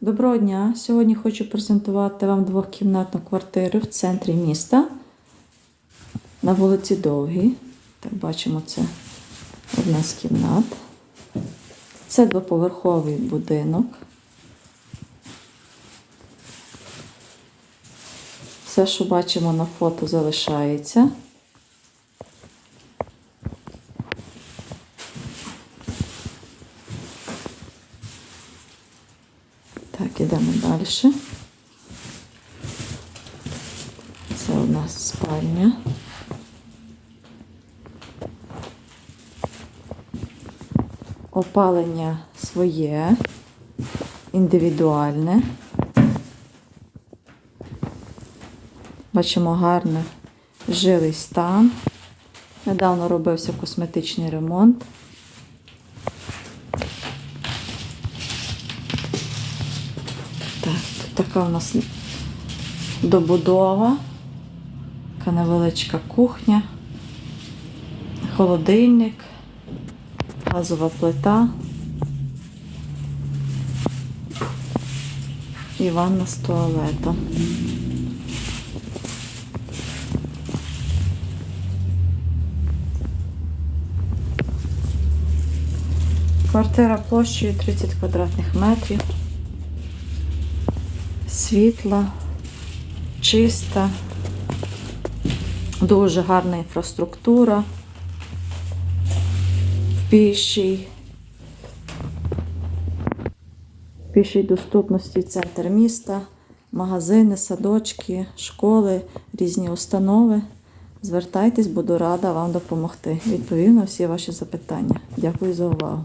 Доброго дня! Сьогодні хочу презентувати вам двохкімнатну квартиру в центрі міста на вулиці Довгій. Так, бачимо, це одна з кімнат. Це двоповерховий будинок. Все, що бачимо на фото, залишається. Так, ідемо далі. Це у нас спальня. Опалення своє, індивідуальне. Бачимо гарний жилий стан. Недавно робився косметичний ремонт. Так, така у нас добудова, така невеличка кухня, холодильник, газова плита і ванна з туалетом. Квартира площею 30 квадратних метрів. Світла, чиста, дуже гарна інфраструктура. В пішій, в пішій доступності центр міста, магазини, садочки, школи, різні установи. Звертайтесь, буду рада вам допомогти. Відповів на всі ваші запитання. Дякую за увагу.